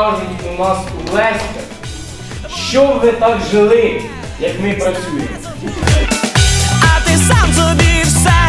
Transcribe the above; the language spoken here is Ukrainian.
кажуть у нас у Леськах, що ви так жили, як ми працюємо? А ти сам собі все,